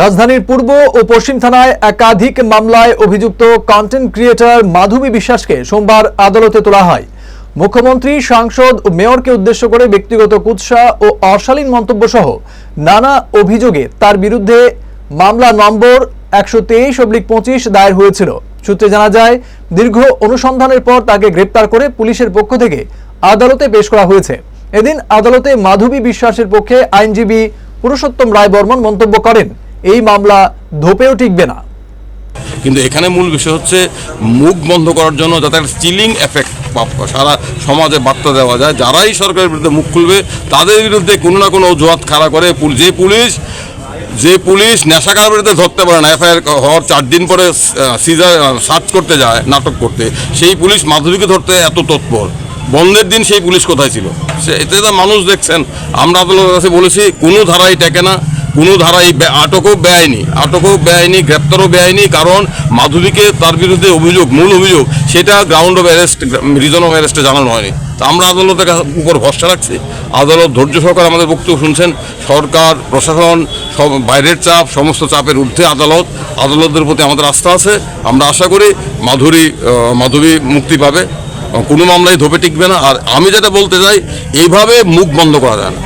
রাজধানীর পূর্ব ও পশ্চিম থানায় একাধিক মামলায় অভিযুক্ত কন্টেন্ট ক্রিয়েটর মাধবী বিশ্বাসকে সোমবার আদালতে তোলা হয়। মুখ্যমন্ত্রী, সাংসদ ও মেয়রকে উদ্দেশ্য করে ব্যক্তিগত কুৎসা ও অশালীন মন্তব্য সহ নানা অভিযোগে তার বিরুদ্ধে মামলা নম্বর একশো তেইশ অব্লিক পঁচিশ দায়ের হয়েছিল। সূত্রে জানা যায়, দীর্ঘ অনুসন্ধানের পর তাকে গ্রেপ্তার করে পুলিশের পক্ষ থেকে আদালতে পেশ করা হয়েছে। এদিন আদালতে মাধবী বিশ্বাসের পক্ষে আইনজীবী পুরুষোত্তম রায় বর্মন মন্তব্য করেন। এই মামলা ধোপেও টিকবে না। কিন্তু এখানে মূল বিষয় হচ্ছে মুখ বন্ধ করার জন্য যাতে একটা চিলিং এফেক্ট সারা সমাজে বার্তা দেওয়া যায়। যারাই সরকারের বিরুদ্ধে মুখ খুলবে, তাদের বিরুদ্ধে কোনো না কোনো অজুহাত খাড়া করে যে পুলিশ যে পুলিশ নেশাকার বিরুদ্ধে ধরতে পারে না, এফআইআর হওয়ার চার দিন পরে সিজার সার্চ করতে যায়, নাটক করতে, সেই পুলিশ মাধুরীকে ধরতে এত তৎপর। বন্ধের দিন সেই পুলিশ কোথায় ছিল? সে এতে মানুষ দেখছেন। আমরা আদালতের কাছে বলেছি, কোনো ধারাই টেকে না। কোনো ধারাই আটকও বেআইনি আটকও বেআইনি, গ্রেপ্তারও বেআইনি, কারণ মাধুরীকে তার বিরুদ্ধে অভিযোগ, মূল অভিযোগ, সেটা ground of arrest reason of অ্যারেস্টে জানানো হয়নি। তা আমরা আদালতের উপর ভরসা রাখছি। আদালত ধৈর্য সহকারে আমাদের বক্তব্য শুনছেন। সরকার, প্রশাসন, সব বাইরের চাপ, সমস্ত চাপের ঊর্ধ্বে আদালত আদালতের প্রতি আমাদের আস্থা আছে। আমরা আশা করি মাধুরী মাধবী মুক্তি পাবে। কোনো মামলায় ধোপে টিকবে না। আর আমি যেটা বলতে চাই এইভাবে মুখ বন্ধ করা যায় না।